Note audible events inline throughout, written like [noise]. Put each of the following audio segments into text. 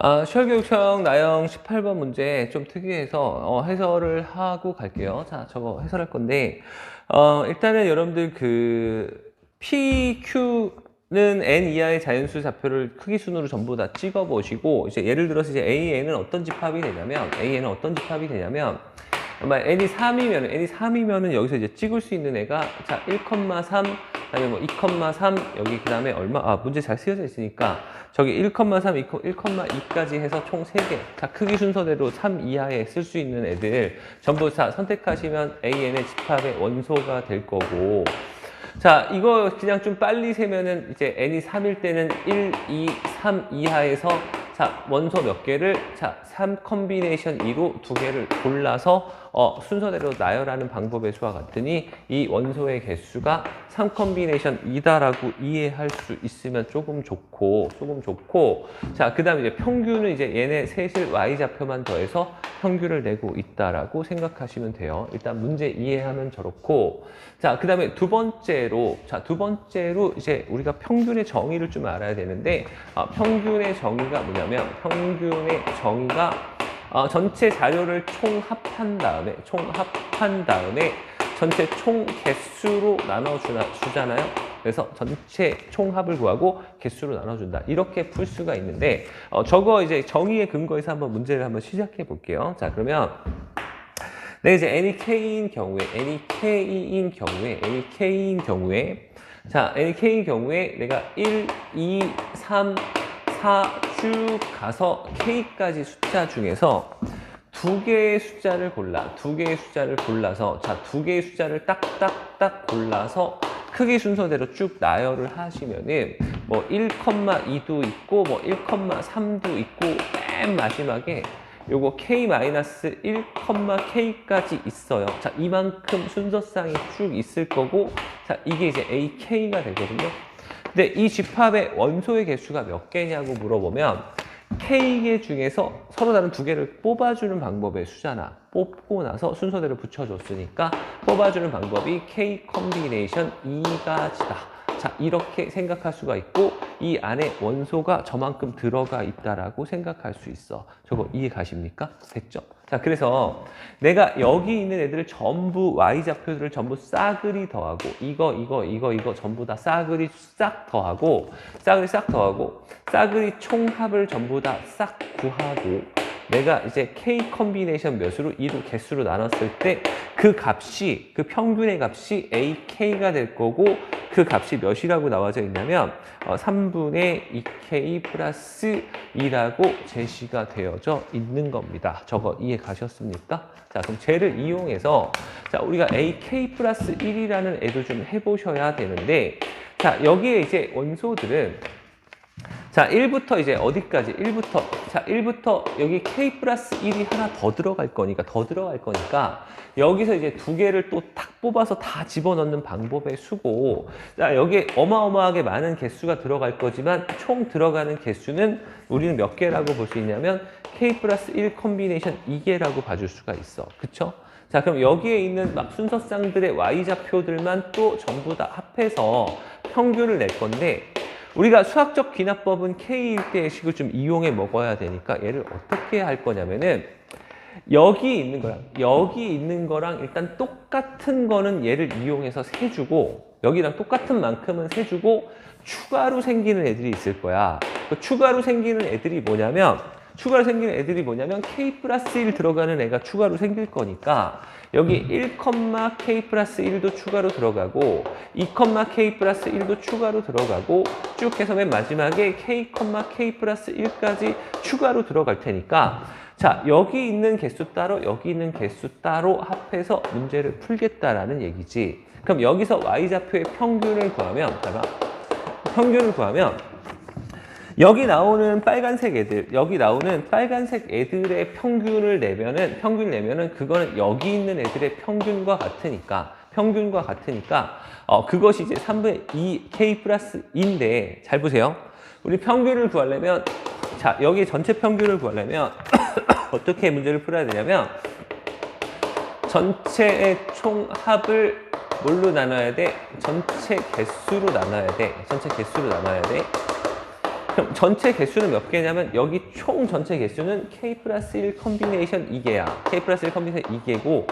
아, 시월교육청 나영 18번 문제 좀 특이해서 어, 해설을 하고 갈게요. 자, 저거 해설할 건데 어, 일단은 여러분들 그 PQ는 n 이하의 자연수 좌표를 크기 순으로 전부 다 찍어 보시고 이제 예를 들어서 이제 AN은 어떤 집합이 되냐면 AN은 어떤 집합이 되냐면 아마 n이 3이면 n이 3이면은 여기서 이제 찍을 수 있는 애가 자 1,3 아니면 뭐 2,3 여기 그 다음에 얼마 아 문제 잘 쓰여져 있으니까 저기 1,3 1,2까지 해서 총 3개. 자 크기 순서대로 3 이하에 쓸 수 있는 애들 전부 다 선택하시면 AN의 집합의 원소가 될 거고. 자, 이거 그냥 좀 빨리 세면은 이제 n이 3일 때는 1, 2, 3 이하에서 자, 원소 몇 개를 자, 3 컨비네이션 2로 두 개를 골라서 어, 순서대로 나열하는 방법의 수와 같으니 이 원소의 개수가 3 컨비네이션 2다라고 이해할 수 있으면 조금 좋고 조금 좋고 자, 그다음에 이제 평균은 이제 얘네 셋을 y 좌표만 더해서 평균을 내고 있다라고 생각하시면 돼요. 일단 문제 이해하면 저렇고 자, 그다음에 두 번째로 자, 두 번째로 이제 우리가 평균의 정의를 좀 알아야 되는데 아, 평균의 정의가 뭐냐면 평균의 정의가 어, 전체 자료를 총합한 다음에 총합한 다음에 전체 총 개수로 나눠 주잖아요. 그래서 전체 총합을 구하고 개수로 나눠준다. 이렇게 풀 수가 있는데 어, 저거 이제 정의에 근거해서 한번 문제를 한번 시작해 볼게요. 자 그러면 네, 이제 n이 k인 경우에 n이 k인 경우에 n이 k인 경우에 자 n이 k인 경우에 내가 1, 2, 3, 4 쭉 가서 k까지 숫자 중에서 두 개의 숫자를 골라 두 개의 숫자를 골라서 자 두 개의 숫자를 딱딱딱 골라서 크기 순서대로 쭉 나열을 하시면은 뭐 1,2도 있고 뭐 1,3도 있고 맨 마지막에 요거 k-1,k까지 있어요. 자, 이만큼 순서상이 쭉 있을 거고, 자, 이게 이제 ak가 되거든요. 근데 이 집합의 원소의 개수가 몇 개냐고 물어보면 K개 중에서 서로 다른 두 개를 뽑아주는 방법의 수잖아. 뽑고 나서 순서대로 붙여줬으니까 뽑아주는 방법이 K 컨비네이션 2가지다. 자, 이렇게 생각할 수가 있고 이 안에 원소가 저만큼 들어가 있다라고 생각할 수 있어. 저거 이해 가십니까? 됐죠? 자, 그래서 내가 여기 있는 애들을 전부 y좌표들을 전부 싸그리 더하고 이거 이거 이거 이거 전부 다 싸그리 싹 더하고 싸그리 싹 더하고 싸그리 총합을 전부 다 싹 구하고 내가 이제 k 컨비네이션 몇으로 2로 개수로 나눴을 때 그 값이 그 평균의 값이 ak가 될 거고 그 값이 몇이라고 나와져 있냐면 어, 3분의 2k 플러스 2라고 제시가 되어져 있는 겁니다. 저거 이해 가셨습니까? 자 그럼 쟤를 이용해서 자 우리가 ak 플러스 1이라는 애도 좀 해보셔야 되는데 자 여기에 이제 원소들은 자, 1부터 이제 어디까지? 1부터. 자, 1부터 여기 k 플러스 1이 하나 더 들어갈 거니까, 더 들어갈 거니까, 여기서 이제 두 개를 또 탁 뽑아서 다 집어넣는 방법의 수고, 자, 여기에 어마어마하게 많은 개수가 들어갈 거지만, 총 들어가는 개수는 우리는 몇 개라고 볼 수 있냐면, k 플러스 1 컨비네이션 2개라고 봐줄 수가 있어. 그쵸? 자, 그럼 여기에 있는 막 순서쌍들의 y좌표들만 또 전부 다 합해서 평균을 낼 건데, 우리가 수학적 귀납법은 K일 때의 식을 좀 이용해 먹어야 되니까 얘를 어떻게 할 거냐면은 여기 있는 거랑 여기 있는 거랑 일단 똑같은 거는 얘를 이용해서 세주고 여기랑 똑같은 만큼은 세주고 추가로 생기는 애들이 있을 거야. 그 추가로 생기는 애들이 뭐냐면 추가로 생기는 애들이 뭐냐면 K 플러스 1 들어가는 애가 추가로 생길 거니까 여기 1, K 플러스 1도 추가로 들어가고 2, K 플러스 1도 추가로 들어가고 쭉 해서 맨 마지막에 K, K 플러스 1까지 추가로 들어갈 테니까 자 여기 있는 개수 따로 여기 있는 개수 따로 합해서 문제를 풀겠다라는 얘기지. 그럼 여기서 y좌표의 평균을 구하면 잠깐 평균을 구하면 여기 나오는 빨간색 애들, 여기 나오는 빨간색 애들의 평균을 내면은, 평균 내면은 그거는 여기 있는 애들의 평균과 같으니까, 평균과 같으니까, 어, 그것이 이제 3분의 2 k 플러스 2인데, 잘 보세요. 우리 평균을 구하려면, 자, 여기 전체 평균을 구하려면, [coughs] 어떻게 문제를 풀어야 되냐면, 전체의 총합을 뭘로 나눠야 돼? 전체 개수로 나눠야 돼. 전체 개수로 나눠야 돼. 그럼 [laughs] 전체 개수는 몇 개냐면 여기 총 전체 개수는 K 플러스 1 컨비네이션 2개야. K 플러스 1 컨비네이션 2개고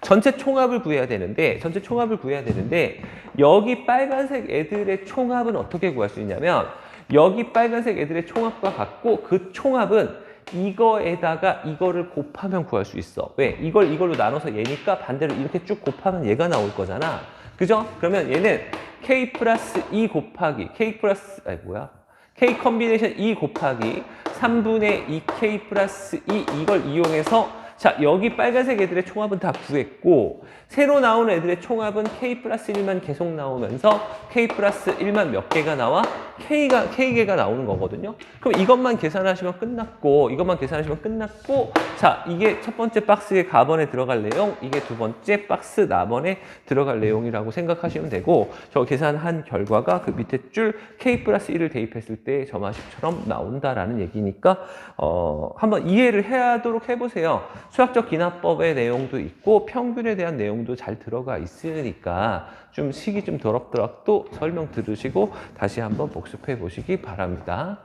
전체 총합을 구해야 되는데 전체 총합을 구해야 되는데 여기 빨간색 애들의 총합은 어떻게 구할 수 있냐면 여기 빨간색 애들의 총합과 같고 그 총합은 이거에다가 이거를 곱하면 구할 수 있어. 왜? 이걸 이걸로 나눠서 얘니까 반대로 이렇게 쭉 곱하면 얘가 나올 거잖아. 그죠? 그러면 얘는 K 플러스 2 곱하기 K 플러스 아니 뭐야? K 컨비네이션 2 곱하기 3분의 2 K 플러스 2 이걸 이용해서 자 여기 빨간색 애들의 총합은 다 구했고 새로 나오는 애들의 총합은 K 플러스 1만 계속 나오면서 K 플러스 1만 몇 개가 나와? K가, K개가 나오는 거거든요. 그럼 이것만 계산하시면 끝났고 이것만 계산하시면 끝났고 자 이게 첫 번째 박스의 가번에 들어갈 내용 이게 두 번째 박스 나번에 들어갈 내용이라고 생각하시면 되고 저 계산한 결과가 그 밑에 줄 K 플러스 1을 대입했을 때 점화식처럼 나온다라는 얘기니까 어, 한번 이해를 하도록 해보세요. 수학적 기납법의 내용도 있고 평균에 대한 내용도 잘 들어가 있으니까 좀 식이 좀 더럽더라도 설명 들으시고 다시 한번 복습해 보시기 바랍니다.